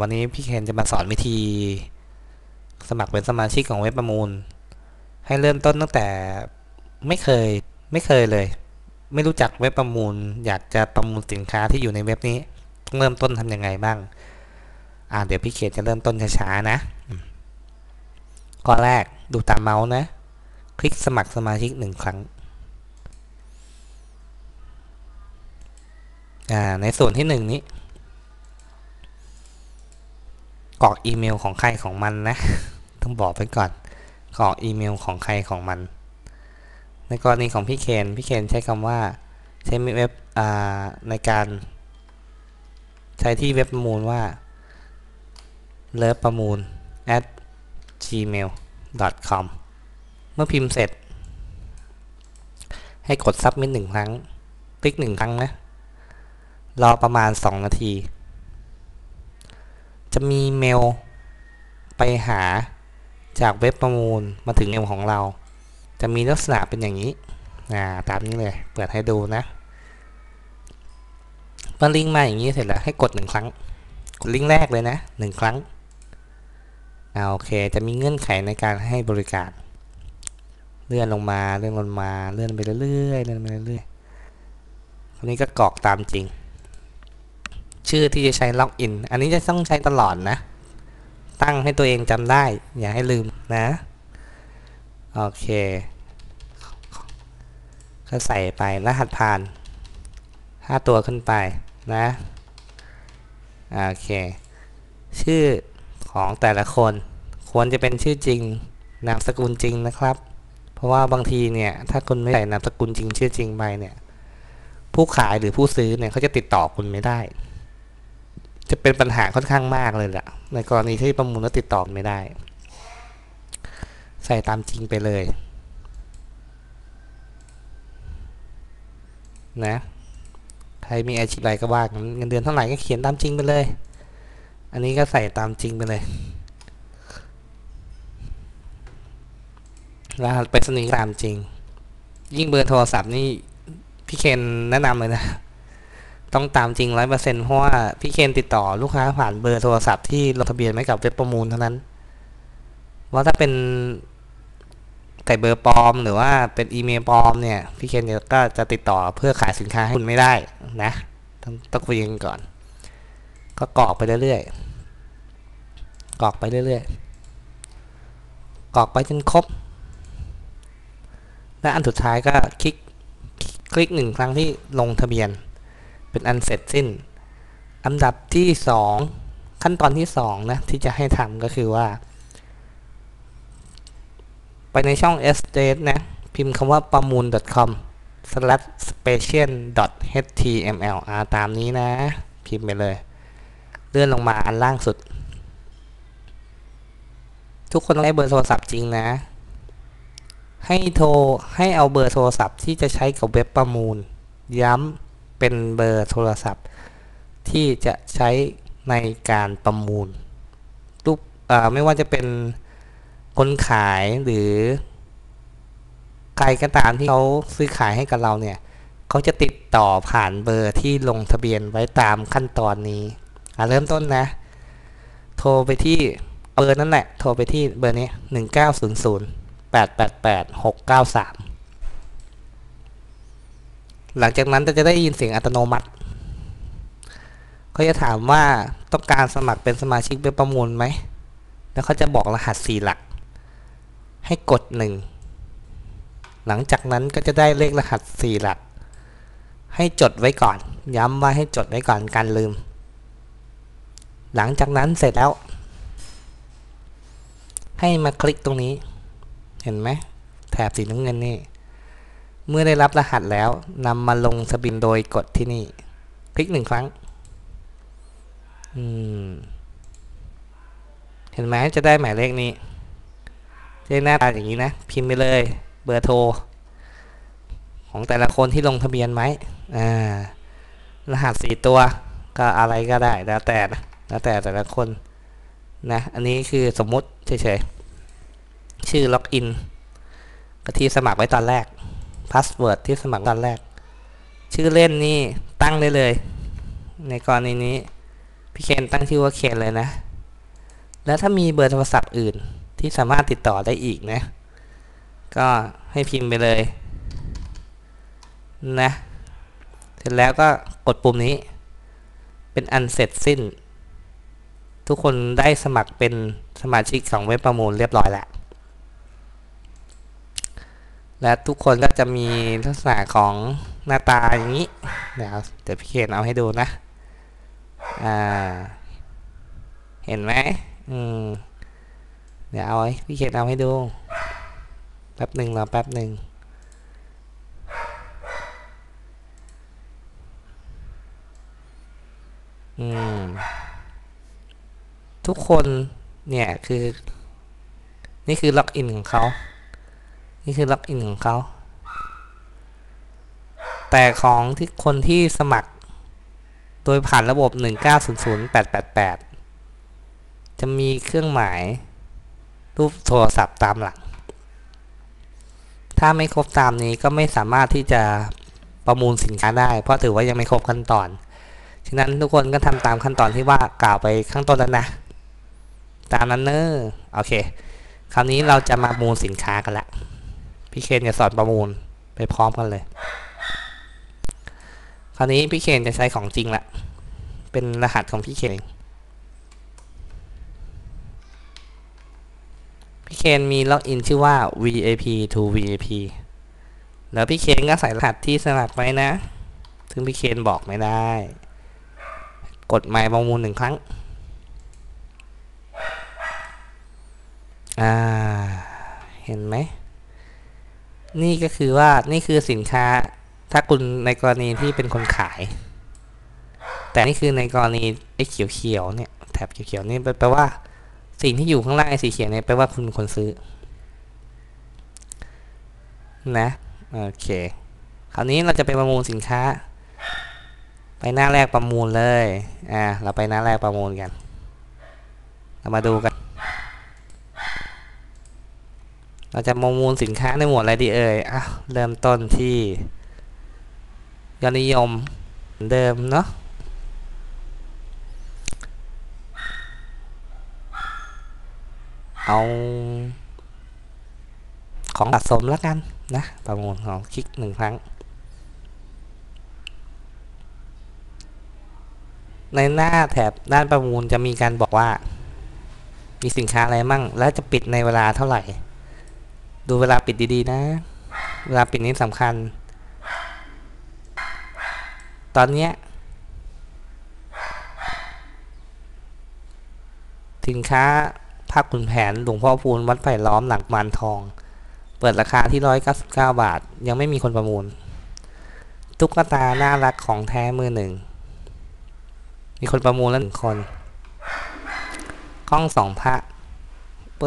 วันนี้พี่เคนจะมาสอนวิธี สมัครเป็นสมาชิกของเว็บประมูล ให้เริ่มต้นตั้งแต่ไม่เคยไม่เคยเลย ไม่รู้จักเว็บประมูล อยากจะประมูลสินค้าที่อยู่ในเว็บนี้ต้องเริ่มต้นทำยังไงบ้าง อ่าเดี๋ยวพี่เคนจะเริ่มต้นช้าๆนะอืมข้อแรกดูตามเมาส์นะ คลิกสมัครสมาชิกหนึ่งครั้งอ่าในส่วนที่หนึ่งนี้ กรอกอีเมลของใครของมันนะ ต้องบอกไปก่อนกรอกอีเมลของใครของมัน ในกรณีของพี่เคนพี่เคนใช้คำว่าใช้เว็บในการ ใช้ที่เว็บประมูลว่าเลิฟประมูล at gmail com เมื่อพิมพ์เสร็จ ให้กด submit หนึ่งครั้ง คลิกหนึ่งครั้งนะ รอประมาณ 2 นาที จะมีเมลไปหาจากเว็บประมูลมาถึงเมลของเรา จะมีลักษณะเป็นอย่างนี้อ่าตามนี้เลย เปิดให้ดูนะพอลิงก์มาอย่างนี้เสร็จแล้วให้กดหนึ่งครั้ง กดลิงก์แรกเลยนะหนึ่งครั้งอ่าโอเค จะมีเงื่อนไขในการให้บริการ เลื่อนลงมา เลื่อนลงมา เลื่อนไปเรื่อยๆ เลื่อนไปเรื่อยๆคนนี้ก็กรอกตามจริง ชื่อที่จะใช้ล็อกอิน อันนี้จะต้องใช้ตลอดนะ ตั้งให้ตัวเองจำได้ อย่าให้ลืมนะ โอเค ก็ใส่ไปรหัสผ่าน 5 ตัวขึ้นไปนะ โอเค ชื่อของแต่ละคน ควรจะเป็นชื่อจริง นามสกุลจริงนะครับ เพราะว่าบางทีเนี่ย ถ้าคุณไม่ใส่นามสกุลจริง ชื่อจริงไปเนี่ย ผู้ขายหรือผู้ซื้อเนี่ยเขาจะติดต่อคุณไม่ได้ จะเป็นปัญหาค่อนข้างมากเลยแหละในกรณีที่ประมูลแล้วติดต่อไม่ได้ ใส่ตามจริงไปเลยนะใครมีอาชีพอะไรก็ว่าเงินเดือนเท่าไหร่ก็เขียนตามจริงไปเลย อันนี้ก็ใส่ตามจริงไปเลยรหัสไปรษณีย์ตามจริง ยิ่งเบอร์โทรศัพท์นี่พี่เคนแนะนำเลยนะ ต้องตามจริงร้อยเปอร์เซ็นเพราะว่าพี่เคนติดต่อลูกค้าผ่านเบอร์โทรศัพท์ที่ลงทะเบียนไว้กับเว็บประมูลเท่านั้น ว่าถ้าเป็นไก่เบอร์ปลอม หรือว่าเป็นอีเมลปลอมเนี่ยพี่เคนก็จะติดต่อเพื่อขายสินค้าให้คุณไม่ได้นะต้องต้องคุยกันก่อน ก็กรอกไปเรื่อยๆกรอกไปเรื่อยๆกรอกไปจนครบ และอันสุดท้ายก็คลิกคลิกหนึ่งครั้งที่ลงทะเบียน เป็นอันเสร็จสิ้น อันดับที่สองขั้นตอนที่สองนะที่จะให้ทำก็คือว่า ไปในช่อง s d a t e นะ พิมพ์คำว่าประมูล .com slash special html ตามนี้นะ พิมพ์ไปเลย เลื่อนลงมาอันล่างสุด ทุกคนต้องได้เบอร์โทรศัพท์จริงนะ ให้โทรให้เอาเบอร์โทรศัพท์ที่จะใช้กับเว็บประมูล ย้ำ เป็นเบอร์โทรศัพท์ ที่จะใช้ในการประมูลรูปไม่ว่าจะเป็นคนขายหรือ ใครก็ตามที่เขาซื้อขายให้กับเราเนี่ยเขาจะติดต่อผ่านเบอร์ที่ลงทะเบียนไว้ตามขั้นตอนนี้เริ่มต้นนะ โทรไปที่เบอร์นั่นแหละ โทรไปที่เบอร์นี้หนึ่งเก้าศูนย์ศูนย์แปดแปดแปดหกเก้าสาม หลังจากนั้นจะได้ยินเสียงอัตโนมัติเขาจะถามว่าต้องการสมัครเป็นสมาชิกเว็บประมูลไหม แล้วเขาจะบอกรหัสสี่หลัก ให้กดหนึ่งหลังจากนั้นก็จะได้เลขรหัสสี่หลัก ให้จดไว้ก่อน ย้ำว่าให้จดไว้ก่อนการลืม หลังจากนั้นเสร็จแล้ว ให้มาคลิกตรงนี้ เห็นไหมแถบสีน้ำเงินนี่ เมื่อได้รับรหัสแล้วนำมาลงทะเบียนโดยกดที่นี่ คลิกหนึ่งครั้งเห็นไหมจะได้หมายเลขนี้จะหน้าตาอย่างนี้นะ พิมพ์ไปเลย เบอร์โทร ของแต่ละคนที่ลงทะเบียนไหมอ่ารหัสสี่ตัวก็อะไรก็ได้แล้วแต่นะแล้วแต่แต่ละคนนะอันนี้คือสมมุติเฉยๆชื่อล็อกอินก็ที่สมัครไว้ตอนแรก พาสเวิร์ดที่สมัครตอนแรก ชื่อเล่นนี่ตั้งได้เลย ในกรณีนี้พพี่เคนตั้งชื่อว่าเคนเลยนะ แล้วถ้ามีเบอร์โทรศัพท์อื่นที่สามารถติดต่อได้อีกนะ ก็ให้พิมพ์ไปเลยนะ เสร็จแล้วก็กดปุ่มนี้ เป็นอันเสร็จสิ้น ทุกคนได้สมัครเป็นสมาชิกของเว็บประมูลเรียบร้อยแล้ว และทุกคนก็จะมีลักษณะของหน้าตาอย่างนี้เดี๋ยวเดี๋ยวพี่เคนเอาให้ดูนะอ่าเห็นไหมอืมเดี๋ยวเอาไว้พี่เคนเอาให้ดูแป๊บหนึ่งรอแป๊บหนึ่งอืมทุกคนเนี่ยคือ นี่คือล็อกอินของเขา นี่คือล็อกอินของเขา แต่ของที่คนที่สมัคร โดยผ่านระบบ 1900888 จะมีเครื่องหมายรูปโทรศัพท์ตามหลัง ถ้าไม่ครบตามนี้ก็ไม่สามารถที่จะประมูลสินค้าได้ เพราะถือว่ายังไม่ครบขั้นตอน ฉะนั้นทุกคนก็ทำตามขั้นตอนที่ว่ากล่าวไปข้างต้นแล้วนะ ตามนั้นเนอะโอเค คราวนี้เราจะมาประมูลสินค้ากันละ พี่เคนจะสอนประมูลไปพร้อมกันเลย คราวนี้พี่เคนจะใช้ของจริงละเป็นรหัสของพี่เคนพี่เคนมีล็อกอินชื่อว่า VIP to VIP แล้วพี่เคนก็ใส่รหัสที่สมัครไว้นะ ซึ่งพี่เคนบอกไม่ได้ กดหมายประมูลหนึ่งครั้ง อ่า เห็นไหม นี่ก็คือว่านี่คือสินค้าถ้าคุณในกรณีที่เป็นคนขาย แต่นี่คือในกรณีไอ้เขียวๆเนี่ยแถบเขียวๆนี่แปลว่า สิ่งที่อยู่ข้างล่างไอ้สีเขียวเนี่ยแปลว่าคุณเป็นคนซื้อ นะโอเค คราวนี้เราจะไปประมูลสินค้า ไปหน้าแรกประมูลเลย อ่า เราไปหน้าแรกประมูลกัน เรามาดูกัน เราจะประมูลสินค้าในหมวดอะไรดีเอ่ยอะเริ่มต้นที่ยอดนิยมเหมือนเดิมเนาะเอาของสะสมแล้วกันนะประมูลของคลิกหนึ่งครั้ง ในหน้าแถบด้านประมูลจะมีการบอกว่า มีสินค้าอะไรมั่ง และจะปิดในเวลาเท่าไหร่ ดูเวลาปิดดีๆนะ เวลาปิดนี้สำคัญ ตอนเนี้ยสินค้าภาพขุนแผนหลวงพ่อพูนวัดไผ่ล้อมหลังมานทอง เปิดราคาที่ร้อยเก้าสิบเก้าบาท ยังไม่มีคนประมูล ตุ๊กตาน่ารักของแท้มือหนึ่ง มีคนประมูลแล้วหนึ่งคนกล้องสองพระ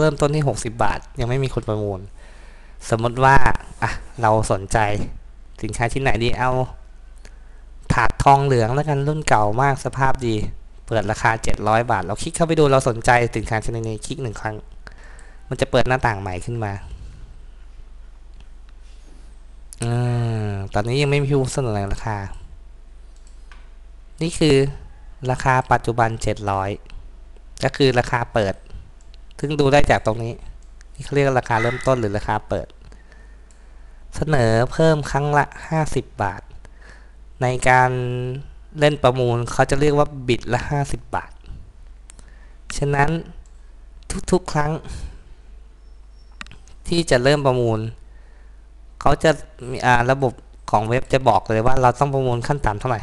เริ่มต้นที่หกสิบบาท ยังไม่มีคนประมูล สมมติว่าอะเราสนใจสินค้าชิ้นไหนดีเอา ถาดทองเหลืองแล้วกันรุ่นเก่ามากสภาพดี เปิดราคา 700 บาท เราคลิกเข้าไปดูเราสนใจสินค้าชนิดนี้คลิกหนึ่งครั้ง มันจะเปิดหน้าต่างใหม่ขึ้นมาอตอนนี้ยังไม่มีผู้เสนอราคา นี่คือราคาปัจจุบัน 700 ก็คือราคาเปิด ซึ่งดูได้จากตรงนี้ นี่เขาเรียกราคาเริ่มต้นหรือราคาเปิด เสนอเพิ่มครั้งละ 50 บาท ในการเล่นประมูลเขาจะเรียกว่าบิดละ 50 บาท ฉะนั้นทุกๆครั้ง ที่จะเริ่มประมูลเขาจะมีอาระบบของเว็บจะบอกเลยว่าเราต้องประมูลขั้นต่ำเท่าไหร่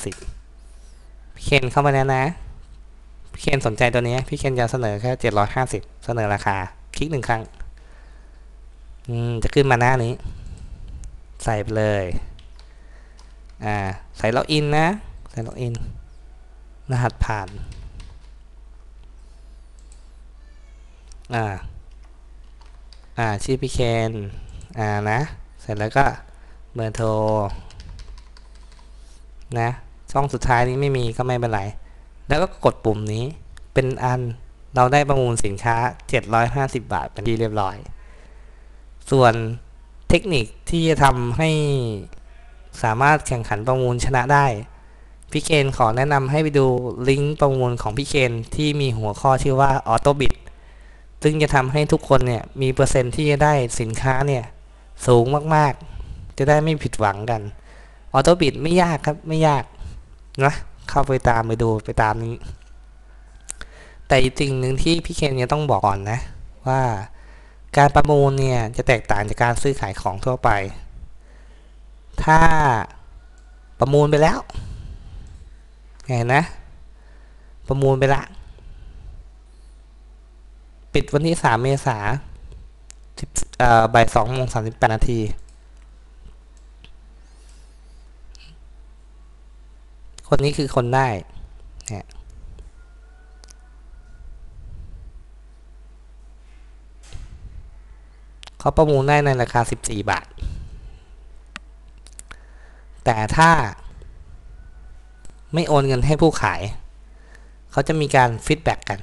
750พี่เคนเข้ามาแล้วนะ พี่เคนสนใจตัวนี้ พี่เคนจะเสนอแค่ 750 เสนอราคา ลิกหนึ่งครั้งจะขึ้นมาหน้านี้ ใส่ไปเลยอ่าใส่ล็อกอินนะใส่ล็อกอินรหัสผ่านอ่าอ่าชื่อพี่เคนอ่านะ เสร็จแล้วก็เบอร์โทรนะช่องสุดท้ายนี้ไม่มีก็ไม่เป็นไร แล้วก็กดปุ่มนี้เป็นอัน เราได้ประมูลสินค้า 750 บาทเป็นที่เรียบร้อย ส่วนเทคนิคที่จะทำให้สามารถแข่งขันประมูลชนะได้ พี่เคนขอแนะนำให้ไปดูลิงก์ประมูลของพี่เคนที่มีหัวข้อชื่อว่าออโตบิ t ซึ่งจะทำให้ทุกคนเนี่ยมีเปอร์เซ็นต์ที่จะได้สินค้าเนี่ยสูงมากๆ จะได้ไม่ผิดหวังกันออโตบิ t ไม่ยากครับไม่ยากนะเข้าไปตามไปดูไปตามนี้ แต่อีกสิ่งหนึ่งที่พี่เคนเนี่ยต้องบอกก่อนนะ ว่าการประมูลเนี่ยจะแตกต่างจากการซื้อขายของทั่วไป ถ้าประมูลไปแล้วไงนะ ประมูลไปละ ปิดวันที่สามเมษาสิบเอ่อบ่ายสองโมงสามสิบแปดนาที คนนี้คือคนได้เนี่ย เขาประมูลได้ในราคา 14 บาท แต่ถ้าไม่โอนเงินให้ผู้ขาย เขาจะมีการฟีดแบ็กกัน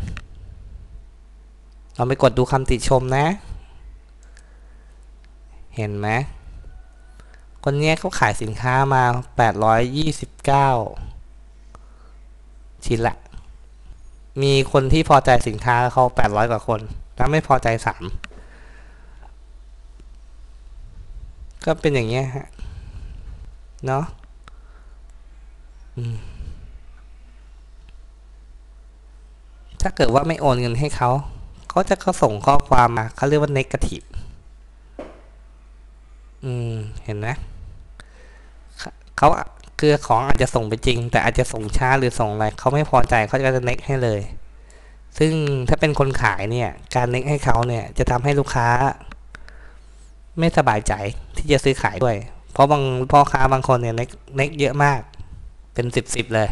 เราไปกดดูคำติชมนะ เห็นไหม คนนี้เขาขายสินค้ามา 829 ชิ้นละ มีคนที่พอใจสินค้าเขา800 กว่าคน แล้วไม่พอใจ 3 ก็เป็นอย่างเงี้ยฮะ เนาะถ้าเกิดว่าไม่โอนเงินให้เขาเขาจะเขาส่งข้อความมาเขาเรียกว่า negative อืม เห็นไหมเขาเขาคือของอาจจะส่งไปจริง แต่อาจจะส่งช้าหรือส่งอะไรเขาไม่พอใจเขาจะเน็กให้เลย ซึ่งถ้าเป็นคนขายเนี่ย การเน็กให้เขาเนี่ย จะทำให้ลูกค้า ไม่สบายใจที่จะซื้อขายด้วย เพราะบางพ่อค้าบางคนเนี่ยเน็กเน็กเยอะมาก เป็นสิบสิบเลย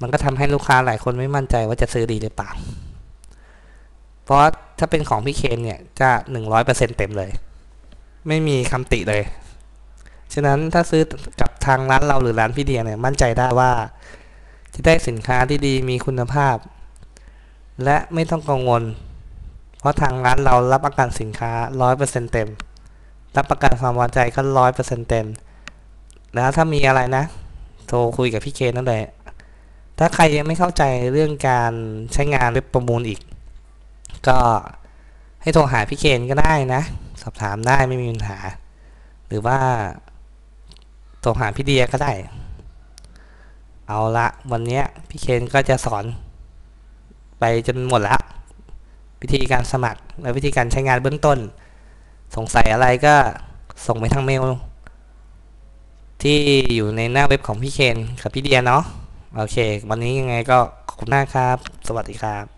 มันก็ทำให้ลูกค้าหลายคนไม่มั่นใจว่าจะซื้อดีหรือเปล่า เพราะถ้าเป็นของพี่เคนเนี่ยจะหนึ่งร้อยเปอร์เซ็นเต็มเลย ไม่มีคำติเลย ฉะนั้นถ้าซื้อกับทางร้านเราหรือร้านพี่เดียเนี่ยมั่นใจได้ว่า จะได้สินค้าที่ดีมีคุณภาพ และไม่ต้องกังวล เพราะทางร้านเรารับประกันสินค้าร้อยเปอร์เซ็นเต็ม รับประกันความไว้ใจก็ร้อยเปอร์เซ็นเต็ม แล้วถ้ามีอะไรนะ โทรคุยกับพี่เคนนั่นแหละ ถ้าใครยังไม่เข้าใจเรื่องการใช้งานเว็บประมูลอีก ก็ให้โทรหาพี่เคนก็ได้นะ สอบถามได้ไม่มีปัญหา หรือว่าโทรหาพี่เดียก็ได้ เอาละวันนี้พี่เคนก็จะสอน ไปจนหมดแล้ว วิธีการสมัคร และวิธีการใช้งานเบื้องต้น สงสัยอะไรก็ส่งไปทางเมล ที่อยู่ในหน้าเว็บของพี่เคนกับพี่เดียเนาะโอเค วันนี้ยังไงก็ขอบคุณมากครับ สวัสดีครับ